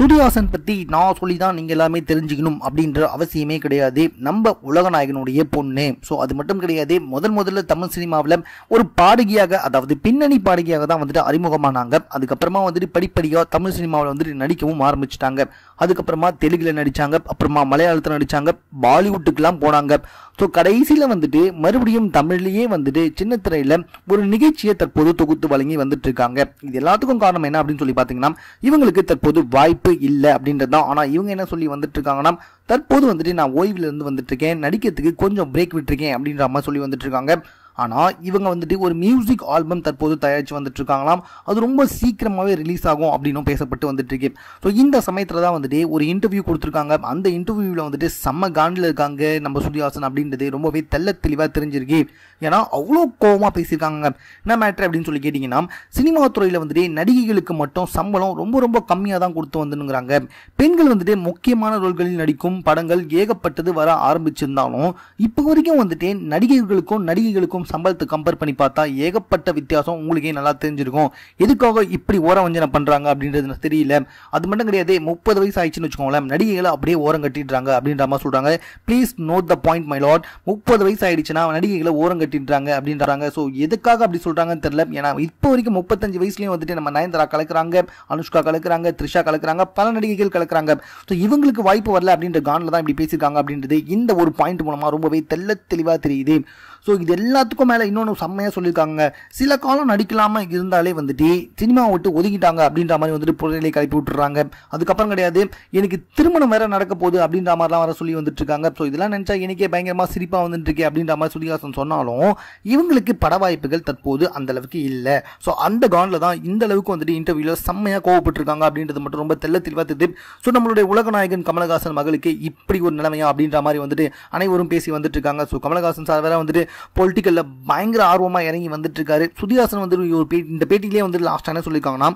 சூரியவாசன் பற்றி நான் சொல்லி தான் நீங்கள் எல்லாமே தெரிஞ்சுக்கணும் அப்படின்ற அவசியமே கிடையாது. நம்ம உலகநாயகனுடைய பொண்ணு. ஸோ அது மட்டும் கிடையாது. முதல் முதல்ல தமிழ் சினிமாவில் ஒரு பாடகியாக அதாவது பின்னணி பாடகியாக தான் வந்துட்டு அறிமுகமானாங்க. அதுக்கப்புறமா வந்துட்டு படிப்படியாக தமிழ் சினிமாவில் வந்துட்டு நடிக்கவும் ஆரம்பிச்சிட்டாங்க. அதுக்கப்புறமா தெலுங்கில் நடித்தாங்க அப்புறமா மலையாளத்தில் நடிச்சாங்க. பாலிவுட்டுக்கெல்லாம் போனாங்க. ஸோ கடைசியில் வந்துட்டு மறுபடியும் தமிழ்லேயே வந்துட்டு சின்ன திரையில் ஒரு நிகழ்ச்சியை தற்போது தொகுத்து வழங்கி வந்துட்டு இருக்காங்க. இது எல்லாத்துக்கும் காரணம் என்ன அப்படின்னு சொல்லி பார்த்தீங்கன்னா இவங்களுக்கு தற்போது வாய்ப்பு இல்லை அப்படின்றது தான். ஆனால் இவங்க என்ன சொல்லி வந்துட்டு இருக்காங்கன்னா தற்போது வந்துட்டு நான் ஓய்விலிருந்து வந்துட்டு இருக்கேன் நடிக்கிறதுக்கு கொஞ்சம் பிரேக் விட்டுருக்கேன் அப்படின்ற மாதிரி சொல்லி வந்துட்டு இருக்காங்க ஆனால் இவங்க வந்துட்டு ஒரு மியூசிக் ஆல்பம் தற்போது தயாரித்து வந்துட்டு இருக்காங்களாம் அது ரொம்ப சீக்கிரமாகவே ரிலீஸ் ஆகும் அப்படின்னும் பேசப்பட்டு வந்துட்டு இருக்கு ஸோ இந்த சமயத்தில் தான் வந்துட்டு ஒரு இன்டர்வியூ கொடுத்துருக்காங்க. அந்த இன்டர்வியூவில் வந்துட்டு செம்ம காண்டில் இருக்காங்க நம்ம சுதிஹாசன் அப்படின்றது. ரொம்பவே தெள்ள தெளிவாக தெரிஞ்சிருக்கு. ஏன்னா அவ்வளோ கோவமாக பேசியிருக்காங்க என்ன மேட்ரு அப்படின்னு சொல்லி கேட்டிங்கன்னா சினிமா துறையில் வந்துட்டு நடிகைகளுக்கு மட்டும் சம்பளம் ரொம்ப ரொம்ப கம்மியாக தான் கொடுத்து வந்துனுங்கிறாங்க பெண்கள் வந்துட்டு முக்கியமான ரோல்களில் நடிக்கும் படங்கள் ஏகப்பட்டது வர ஆரம்பிச்சிருந்தாலும் இப்போ வரைக்கும் வந்துட்டு நடிகைகளுக்கும் நடிகைகளுக்கும் சம்பளத்தை கம்பேர் பண்ணி பார்த்தா ஏகப்பட்ட வித்தியாசம் உங்களுக்கே நல்லா தெரிஞ்சிருக்கும்? எதுக்காக இப்படி ஓரம் வஞ்சனை பண்ணுறாங்க அப்படின்றது எனக்கு தெரியல. அது மட்டும் கிடையாது முப்பது வயசு ஆயிடுச்சுன்னு வச்சுக்கோங்களேன். நடிகைகளை அப்படியே ஓரம் கட்டிடுறாங்க அப்படின்ற மாதிரி சொல்கிறாங்க please note the point my lord முப்பது வயசு ஆயிடுச்சுன்னா நடிகைகளை ஓரம் கட்டிடுறாங்க அப்படின்றாங்க. ஸோ எதுக்காக அப்படி சொல்கிறாங்கன்னு தெரியல. ஏன்னா இப்போ வரைக்கும் முப்பத்தஞ்சு வயசுலேயும் வந்துட்டு நம்ம நயன்தாரா கலக்குறாங்க அனுஷ்கா கலக்குறாங்க த்ரிஷா கலக்குறாங்க பல நடிகைகள் கலக்குறாங்க. ஸோ இவங்களுக்கு வாய்ப்பு வரல அப்படின்ற கானில் தான் இப்படி பேசியிருக்காங்க அப்படின்றது இந்த ஒரு பாயிண்ட் மூலமாக ரொம்பவே தெள்ள தெளிவாக தெரியுது. ஸோ இது எல்லாத்துக்கும் மேலே இன்னொன்று செம்மையாக சொல்லியிருக்காங்க. சில காலம் நடிக்கலாமல் இருந்தாலே வந்துட்டு சினிமாவை விட்டு ஒதுக்கிட்டாங்க அப்படின்ற மாதிரி வந்துட்டு புறநிலை கிளப்பி விட்டுறாங்க. அதுக்கப்புறம் கிடையாது எனக்கு திருமணம் வேற நடக்க போகுது அப்படின்ற மாதிரிலாம் வர சொல்லி வந்துட்டு இருக்காங்க ஸோ இதெல்லாம் நினச்சா எனக்கே பயங்கரமாக சிரிப்பாக வந்துட்டு இருக்கே அப்படின்ற மாதிரி சுதிகாசன் சொன்னாலும் இவங்களுக்கு பட வாய்ப்புகள் தற்போது அந்த அளவுக்கு இல்லை. ஸோ அந்த கானில் தான் இந்த அளவுக்கு வந்துட்டு இன்டர்வியூவில் செம்மையாக கோவப்பட்டிருக்காங்க அப்படின்றது மட்டும் ரொம்ப தெல்ல தெளிவாக தெரியுது. ஸோ நம்மளுடைய உலகநாயகன் கமலஹாசன் மகளுக்கு இப்படி ஒரு நிலைமையா அப்படின்ற மாதிரி வந்துட்டு அனைவரும் பேசி வந்துட்டு இருக்காங்க ஸோ கமலஹாசன் சார் வேற வந்துட்டு பொலிட்டிக்கலில் பயங்கர ஆர்வமாக இறங்கி வந்துட்டு இருக்காரு சுதிஹாசன் வந்து ஒரு பே இந்த பேட்டிலேயே வந்து லாஸ்ட் என்ன சொல்லியிருக்காங்கன்னா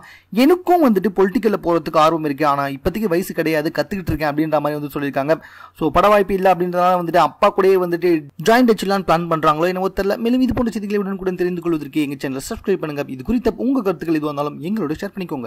எனக்கும் வந்துட்டு பொலிட்டிக்கலில் போகிறதுக்கு ஆர்வம் இருக்குது ஆனால் இப்போதைக்கு வயசு கிடையாது. கற்றுக்கிட்டு இருக்கேன். அப்படின்ற மாதிரி வந்து சொல்லியிருக்காங்க. ஸோ பட வாய்ப்பு இல்லை அப்படின்றதால வந்துட்டு அப்பா கூடயே வந்துட்டு ஜாயிண்ட் வச்சுலாம் பிளான் பண்ணுறாங்களோ என்ன தெரியல. மேலும் இது போன்ற செய்திகளை கூட தெரிந்து கொள்வதற்கு எங்கள் சேனலை சப்ஸ்கிரைப் பண்ணுங்க. இது குறித்த உங்கள் கருத்துக்கள் எது வந்தாலும் எங்களோட ஷேர் பண்ணிக்கோங்க.